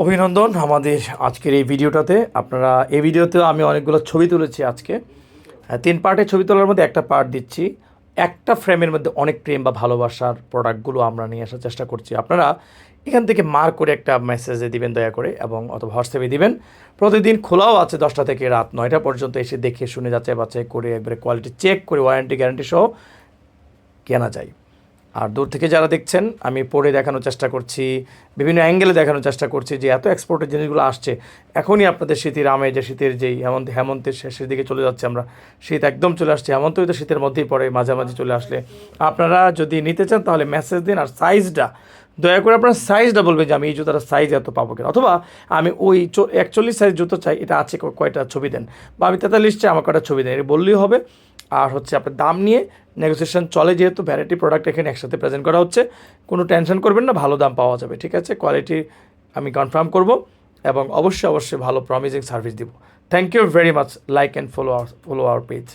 অভিনন্দন আমাদের আজকের এই ভিডিওটাতে। আপনারা এই ভিডিওতে আমি অনেকগুলো ছবি তুলেছি আজকে। হ্যাঁ, তিন পার্টে ছবি তোলার মধ্যে একটা পার্ট দিচ্ছি। একটা ফ্রেমের মধ্যে অনেক প্রেম বা ভালোবাসার প্রোডাক্টগুলো আমরা নিয়ে আসার চেষ্টা করছি। আপনারা এখান থেকে মার করে একটা মেসেজে দিবেন দয়া করে এবং অথবা হোয়াটসঅ্যাপে দিবেন। প্রতিদিন খোলাও আছে দশটা থেকে রাত নয়টা পর্যন্ত এসে দেখে শুনে যাচাই বাছাই করে একবারে কোয়ালিটি চেক করে ওয়ারেন্টি গ্যারান্টি সহ কেনা যায়। আর দূর থেকে যারা দেখছেন, আমি পড়ে দেখানোর চেষ্টা করছি, বিভিন্ন অ্যাঙ্গেলে দেখানোর চেষ্টা করছি যে এত এক্সপোর্টের জিনিসগুলো আসছে। এখনই আপনাদের শীতের আমে যে শীতের যেই হেমন্ত, হেমন্তের শেষের দিকে চলে যাচ্ছে আমরা। শীত একদম চলে আসছে হেমন্ত তো শীতের মধ্যেই পড়ে, মাঝামাঝি চলে আসলে। আপনারা যদি নিতে চান তাহলে মেসেজ দিন আর সাইজটা দয়া করে আপনার সাইজটা বলবেন যে আমি এই জুতার সাইজ এত পাবো কিনা। অথবা আমি ওই একচল্লিশ সাইজ জুতো চাই, এটা আছে কয়টা ছবি দেন। বা আমি তেতাল্লিশ চাই আমার কয়টা ছবি দেন, এটা বললেই হবে। আর হচ্ছে আপনার দাম নিয়ে নেগোসিয়েশন চলে যেহেতু ভ্যারাইটি প্রোডাক্ট এখানে একসাথে প্রেজেন্ট করা হচ্ছে। কোনো টেনশন করবেন না, ভালো দাম পাওয়া যাবে, ঠিক আছে? কোয়ালিটি আমি কনফার্ম করব এবং অবশ্যই অবশ্যই ভালো প্রমিজিং সার্ভিস দিব। Thank you very much like and follow our follow our page